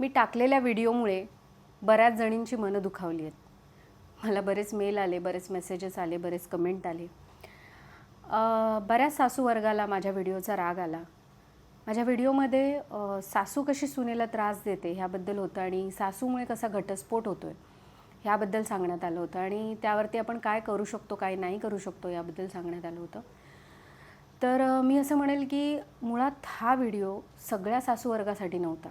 मी टाकलेल्या व्हिडिओमुळे बऱ्याच जणींची मनं दुखावली आहेत. मला बरेच मेल आले बरेच मेसेजेस आले बरेच कमेंट आले. बऱ्याच सासू वर्गाला माझ्या व्हिडिओचा राग आला. माझ्या व्हिडिओमध्ये सासू कशी सुनेला त्रास देते ह्याबद्दल होतं आणि सासूमुळे कसा घटस्फोट होतो आहे ह्याबद्दल सांगण्यात आलं होतं आणि त्यावरती आपण काय करू शकतो काय नाही करू शकतो याबद्दल सांगण्यात आलं होतं. तर मी असं म्हणेल की मुळात हा व्हिडिओ सगळ्या सासू वर्गासाठी नव्हता.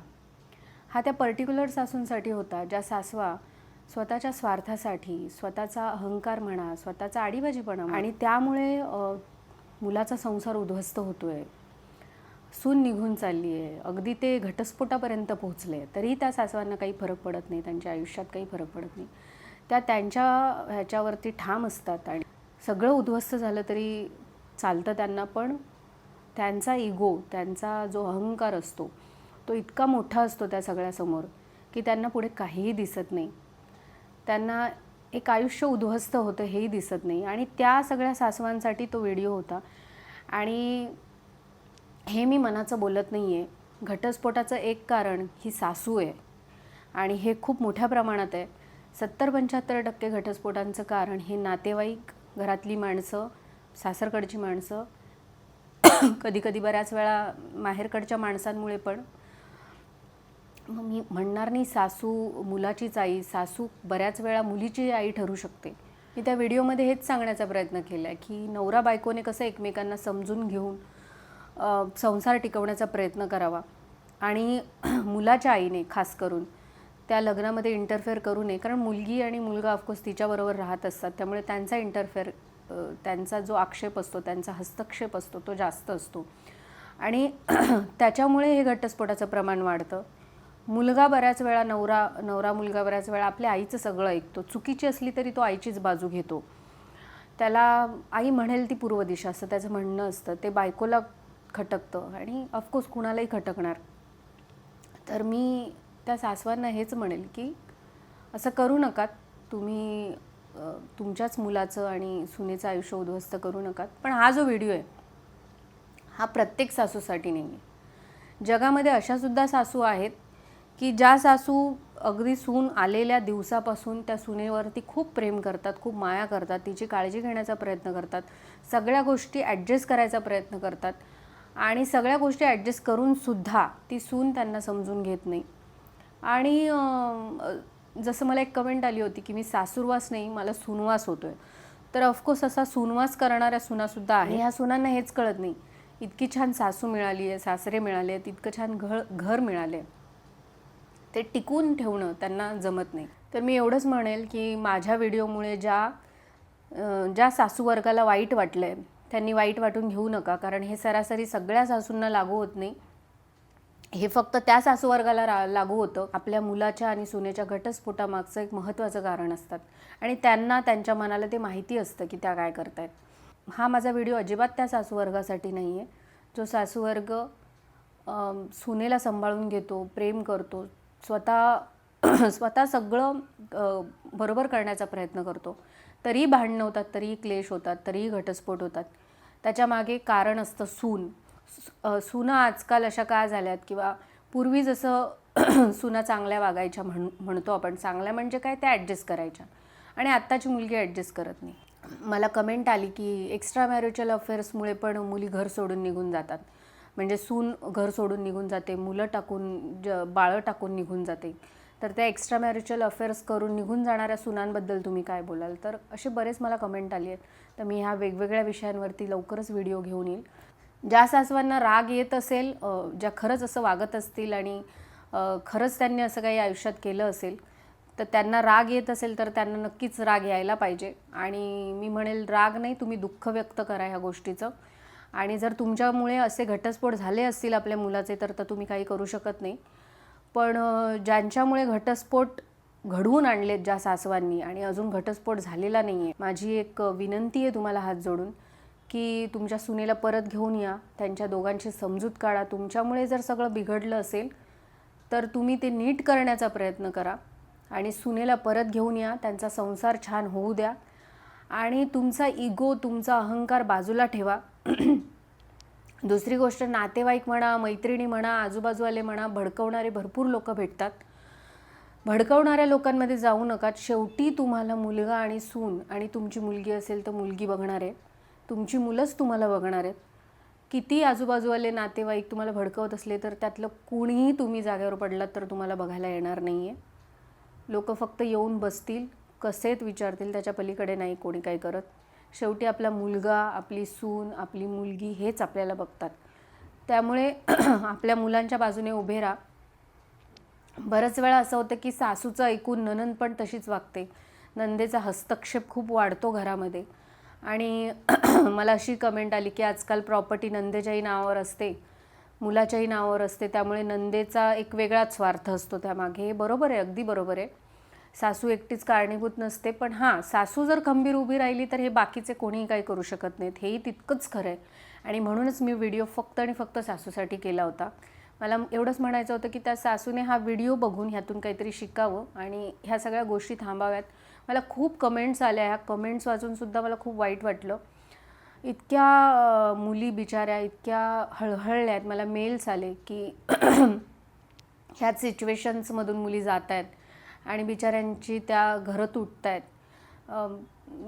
हा त्या पर्टिक्युलर सासूंसाठी होता ज्या सासवा स्वतःच्या स्वार्थासाठी स्वतःचा अहंकार म्हणा स्वतःचा आडीबाजीपणा आणि त्यामुळे मुलाचा संसार उद्ध्वस्त होतोय. सून निघून चालली आहे अगदी ते घटस्फोटापर्यंत पोहोचले. तरी त्या सासवांना काही फरक पडत नाही. त्यांच्या आयुष्यात काही फरक पडत नाही. त्या त्यांच्या ह्याच्यावरती ठाम असतात आणि सगळं उद्ध्वस्त झालं तरी चालतं त्यांना पण त्यांचा इगो त्यांचा जो अहंकार असतो तो इतका मोठा असतो त्या सगळ्यासमोर की त्यांना पुढे काहीही दिसत नाही. त्यांना एक आयुष्य उद्ध्वस्त होतं हेही दिसत नाही. आणि त्या सगळ्या सासवांसाठी तो व्हिडिओ होता. आणि हे मी मनाचं बोलत नाही आहे घटस्फोटाचं एक कारण ही सासू आहे. आणि हे खूप मोठ्या प्रमाणात आहे. सत्तर पंच्याहत्तर टक्के घटस्फोटांचं कारण हे नातेवाईक घरातली माणसं सासरकडची माणसं कधी कधी बऱ्याच वेळा माहेरकडच्या माणसांमुळे पण मग मी म्हणणार नाही सासू मुलाचीच आई सासू बऱ्याच वेळा मुलीची आई ठरू शकते. मी त्या व्हिडिओमध्ये हेच सांगण्याचा प्रयत्न केला आहे की नवरा बायकोने कसं एकमेकांना समजून घेऊन संसार टिकवण्याचा प्रयत्न करावा. आणि मुलाच्या आईने खास करून त्या लग्नामध्ये इंटरफेअर करू नये कारण मुलगी आणि मुलगा ऑफकोर्स तिच्याबरोबर राहत असतात. त्यामुळे त्यांचा इंटरफेअर त्यांचा जो आक्षेप असतो त्यांचा हस्तक्षेप असतो तो जास्त असतो. आणि त्याच्यामुळे हे घटस्फोटाचं प्रमाण वाढतं. मुलगा बऱ्याच वेळा नवरा नवरा मुलगा बऱ्याच वेळा आपल्या आईचं सगळं ऐकतो. चुकीची असली तरी तो आईचीच बाजू घेतो. त्याला आई म्हणेल ती पूर्व दिशा असं त्याचं म्हणणं असतं ते बायकोला खटकतं आणि ऑफकोर्स कुणालाही खटकणार. तर मी त्या सासवांना हेच म्हणेल की असं करू नका तुम्ही तुमच्याच मुलाचं आणि सुनेचं आयुष्य उद्ध्वस्त करू नका पण हा जो व्हिडिओ आहे हा प्रत्येक सासूसाठी नाही आहे जगामध्ये अशासुद्धा सासू आहेत की ज्या सासू अगदी सून आलेल्या दिवसापासून त्या सुनेवरती खूप प्रेम करतात खूप माया करतात तिची काळजी घेण्याचा प्रयत्न करतात सगळ्या गोष्टी ॲडजस्ट करायचा प्रयत्न करतात आणि सगळ्या गोष्टी ॲडजस्ट करूनसुद्धा ती सून त्यांना समजून घेत नाही. आणि जसं मला एक कमेंट आली होती की मी सासूरवास नाही मला सुनवास होतो आहे तर ऑफकोर्स असा सुनवास करणाऱ्या सुनासुद्धा आहे. ह्या सुनांना हेच कळत नाही. इतकी छान सासू मिळाली आहे सासरे मिळाले आहेत इतकं छान घर घर मिळाले आहे ते टिकून ठेवणं त्यांना जमत नाही. तर मी एवढंच म्हणेल की माझ्या व्हिडिओमुळे ज्या ज्या सासूवर्गाला वाईट वाटलं आहे त्यांनी वाईट वाटून घेऊ नका. कारण हे सरासरी सगळ्या सासूंना लागू होत नाही. हे फक्त त्या सासूवर्गाला रा लागू होतं. आपल्या मुलाच्या आणि सुनेच्या घटस्फोटामागचं एक महत्त्वाचं कारण असतात. आणि त्यांना त्यांच्या मनाला ते माहिती असतं की त्या काय करतायत. हा माझा व्हिडिओ अजिबात त्या सासूवर्गासाठी नाही आहे जो सासूवर्ग सुनेला सांभाळून घेतो प्रेम करतो स्वतः स्वतः सगळं बरोबर करण्याचा प्रयत्न करतो. तरी भांडणं होतात तरी क्लेश होतात तरीही घटस्फोट होतात. त्याच्यामागे कारण असतं सून. सुना आजकाल अशा का झाल्यात किंवा पूर्वी जसं सुना चांगल्या वागायच्या म्हण म्हणतो आपण चांगल्या म्हणजे काय त्या ॲडजस्ट करायच्या. आणि आत्ताची मुलगी ॲडजस्ट करत नाही. मला कमेंट आली की एक्स्ट्रा मॅरिटल अफेअर्समुळे पण मुली घर सोडून निघून जातात. म्हणजे सून घर सोडून निघून जाते मुलं टाकून ज बाळं टाकून निघून जाते. तर त्या एक्स्ट्रा मॅरिटल अफेअर्स करून निघून जाणाऱ्या सुनांबद्दल तुम्ही काय बोलाल? तर असे बरेच मला कमेंट आली आहेत. तर मी ह्या वेगवेगळ्या विषयांवरती लवकरच व्हिडिओ घेऊन येईल. ज्या सासवांना राग येत असेल ज्या खरंच असं वागत असतील आणि खरंच त्यांनी असं काही आयुष्यात केलं असेल तर त्यांना राग येत असेल तर त्यांना नक्कीच राग यायला पाहिजे. आणि मी म्हणेल राग नाही तुम्ही दुःख व्यक्त करा ह्या गोष्टीचं. आणि जर तुमच्यामुळे असे घटस्फोट झाले असतील आपल्या मुलाचे तर तर तुम्ही काही करू शकत नाही. पण ज्यांच्यामुळे घटस्फोट घडवून आणलेत ज्या सासवांनी आणि अजून घटस्फोट झालेला नाही आहे माझी एक विनंती आहे तुम्हाला हात जोडून की तुमच्या सुनेला परत घेऊन या. त्यांच्या दोघांची समजूत काढा. तुमच्यामुळे जर सगळं बिघडलं असेल तर तुम्ही ते नीट करण्याचा प्रयत्न करा आणि सुनेला परत घेऊन या. त्यांचा संसार छान होऊ द्या. आणि तुमचा इगो तुमचा अहंकार बाजूला ठेवा. दुसरी गोष्ट नातेवाईक म्हणा मैत्रिणी म्हणा आजूबाजूवाले म्हणा भडकवणारे भरपूर लोक भेटतात. भडकवणाऱ्या लोकांमध्ये जाऊ नका. शेवटी तुम्हाला मुलगा आणि सून आणि तुमची मुलगी असेल तर मुलगी बघणार आहे. तुमची मुलंच तुम्हाला बघणार आहेत. किती आजूबाजूवाले नातेवाईक तुम्हाला भडकवत असले तर त्यातलं कुणीही तुम्ही जागेवर पडलात तर तुम्हाला बघायला येणार नाही आहे लोक फक्त येऊन बसतील. कसेत विचारतील त्याच्या पलीकडे नाही कोणी काही करत. शेवटी आपला मुलगा आपली सून आपली मुलगी हेच आपल्याला बघतात. त्यामुळे आपल्या मुलांच्या बाजूने उभे राहा. बऱ्याच वेळा असं होतं की सासूचं ऐकून ननंद पण तशीच वागते. नंदेचा हस्तक्षेप खूप वाढतो घरामध्ये. आणि मला अशी कमेंट आली की आजकाल प्रॉपर्टी नंदेच्याही नावावर असते मुलाच्याही नावावर असते. त्यामुळे नंदेचा एक वेगळाच स्वार्थ असतो त्यामागे. हे बरोबर आहे अगदी बरोबर आहे. सासू एकटीच कारणीभूत नसते पण हां सासू जर खंबीर उभी राहिली तर हे बाकीचे कोणीही काही करू शकत नाहीत. हेही तितकंच खरं आहे आणि म्हणूनच मी व्हिडिओ फक्त आणि फक्त सासूसाठी केला होता. मला एवढंच म्हणायचं होतं की त्या सासूने हा व्हिडिओ बघून ह्यातून काहीतरी शिकावं आणि ह्या सगळ्या गोष्टी थांबाव्यात. मला खूप कमेंट्स आल्या. ह्या कमेंट्स वाचूनसुद्धा मला खूप वाईट वाटलं. इतक्या मुली बिचाऱ्या इतक्या हळहळल्या आहेत मला मेल्स आले की ह्याच सिच्युएशन्समधून मुली जात आहेत आणि बिचाऱ्यांची त्या घरं तुटत आहेत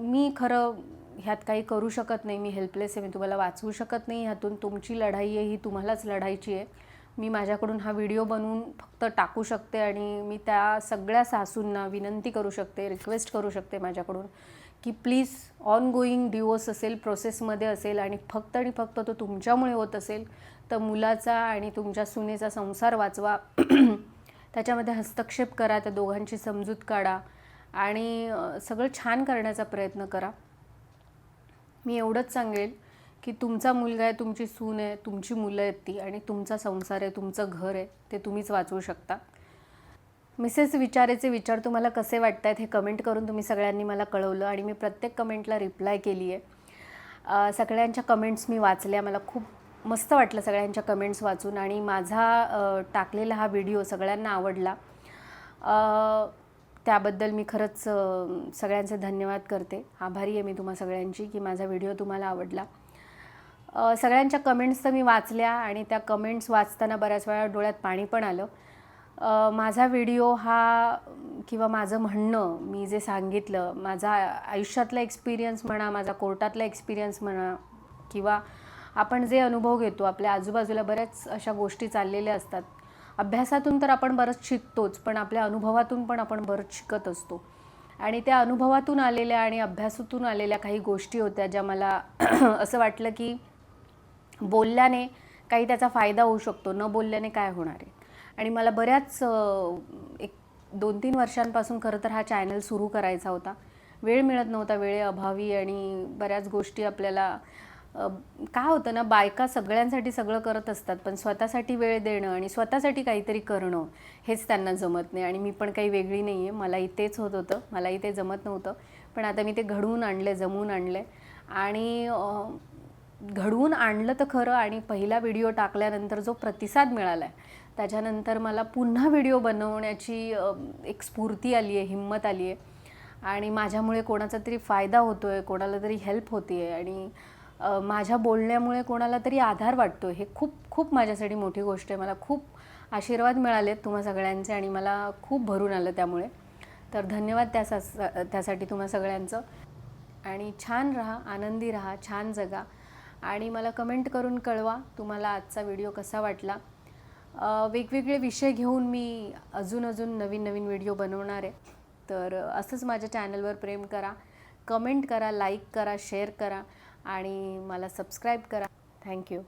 मी खरं ह्यात काही करू शकत नाही. मी हेल्पलेस आहे. मी तुम्हाला वाचवू शकत नाही ह्यातून. तुमची लढाई आहे ही तुम्हालाच लढायची आहे. मी माझ्याकडून हा व्हिडिओ बनवून फक्त टाकू शकते आणि मी त्या सगळ्या सासूंना विनंती करू शकते रिक्वेस्ट करू शकते माझ्याकडून की प्लीज ऑन गोईंग डिवोर्स असेल प्रोसेसमध्ये असेल आणि फक्त आणि फक्त तो तुमच्यामुळे होत असेल तर मुलाचा आणि तुमच्या सुनेचा संसार वाचवा. त्याच्यामध्ये हस्तक्षेप करा त्या दोघांची समजूत काढा आणि सगळं छान करण्याचा प्रयत्न करा. मी एवढंच सांगेल की तुमचा मुलगा आहे तुमची सून आहे तुमची मुलं आहेत ती आणि तुमचा संसार आहे तुमचं घर आहे ते तुम्हीच वाचवू शकता. मिसेस विचारेचे विचार तुम्हाला कसे वाटत आहेत हे कमेंट करून तुम्ही सगळ्यांनी मला कळवलं आणि मी प्रत्येक कमेंटला रिप्लाय केली आहे सगळ्यांच्या कमेंट्स मी वाचल्या मला खूप मस्त वाटलं सगळ्यांच्या कमेंट्स वाचून आणि माझा टाकलेला हा व्हिडिओ सगळ्यांना आवडला. त्याबद्दल मी खरंच सगळ्यांचे धन्यवाद करते. आभारी आहे मी तुम्हा सगळ्यांची की माझा व्हिडिओ तुम्हाला आवडला. सगळ्यांच्या कमेंट्स तर मी वाचल्या आणि त्या कमेंट्स वाचताना बऱ्याच वेळा डोळ्यात पाणी पण आलं. माझा व्हिडिओ हा किंवा माझं म्हणणं मी जे सांगितलं माझा आयुष्यातला एक्सपिरियन्स म्हणा माझा कोर्टातला एक्सपिरियन्स म्हणा किंवा आपण जे अनुभव घेतो आपल्या आजूबाजूला बऱ्याच अशा गोष्टी चाललेल्या असतात. अभ्यासातून तर आपण बरंच शिकतोच पण आपल्या अनुभवातून पण आपण बरंच शिकत असतो. आणि त्या अनुभवातून आलेल्या आणि अभ्यासातून आलेल्या काही गोष्टी होत्या ज्या मला असं वाटलं की बोलल्याने काही त्याचा फायदा होऊ शकतो न बोलल्याने काय होणार आहे? आणि मला बऱ्याच एक दोन तीन वर्षांपासून खरं तर हा चॅनल सुरू करायचा होता. वेळ मिळत नव्हता वेळे अभावी आणि बऱ्याच गोष्टी आपल्याला काय होतं ना बायका सगळ्यांसाठी सगळं करत असतात पण स्वतःसाठी वेळ देणं आणि स्वतःसाठी काहीतरी करणं हेच त्यांना जमत नाही. आणि मी पण काही वेगळी नाही आहे मलाही तेच होत होतं. मलाही ते जमत नव्हतं. पण आता मी ते घडवून आणलं जमवून आणलं आणि घडवून आणलं तर खरं आणि पहिला व्हिडिओ टाकल्यानंतर जो प्रतिसाद मिळाला आहे त्याच्यानंतर मला पुन्हा व्हिडिओ बनवण्याची एक स्फूर्ती आली आहे हिंमत आली आहे आणि माझ्यामुळे कोणाचा तरी फायदा होतो आहे कोणाला तरी हेल्प होती आहे आणि माझ्या बोलण्यामुळे कोणाला तरी आधार वाटतो. हे खूप खूप माझ्यासाठी मोठी गोष्ट आहे. मला खूप आशीर्वाद मिळालेत तुम्हा सगळ्यांचे आणि मला खूप भरून आलं त्यामुळे. तर धन्यवाद त्या त्यासाठी तुम्हा सगळ्यांचं. आणि छान राहा आनंदी राहा छान जगा. आणि मला कमेंट करून कळवा तुम्हाला आजचा व्हिडिओ कसा वाटला. वेगवेगळे विषय घेऊन मी अजून अजून नवीन नवीन व्हिडिओ बनवणार आहे. तर असंच माझ्या चॅनलवर प्रेम करा. कमेंट करा लाईक करा शेअर करा. आणि मला सबस्क्राईब करा. थँक्यू